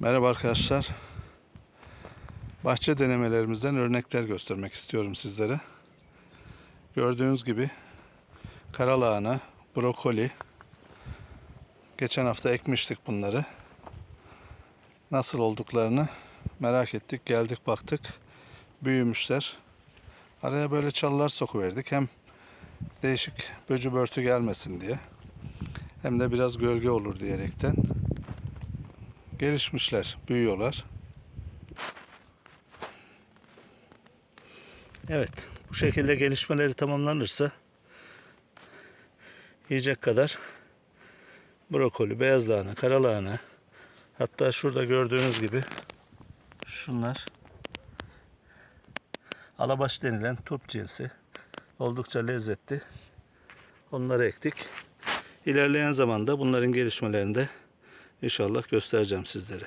Merhaba arkadaşlar. Bahçe denemelerimizden örnekler göstermek istiyorum sizlere. Gördüğünüz gibi karalahana, brokoli. Geçen hafta ekmiştik bunları. Nasıl olduklarını merak ettik. Geldik baktık. Büyümüşler. Araya böyle çalılar sokuverdik. Hem değişik böcü börtü gelmesin diye. Hem de biraz gölge olur diyerekten gelişmişler, büyüyorlar. Evet, bu şekilde gelişmeleri tamamlanırsa yiyecek kadar brokoli, beyaz lahana, kara lahana hatta şurada gördüğünüz gibi şunlar alabaş denilen turp cinsi oldukça lezzetli. Onları ektik. İlerleyen zamanda bunların gelişmelerini de İnşallah göstereceğim sizlere.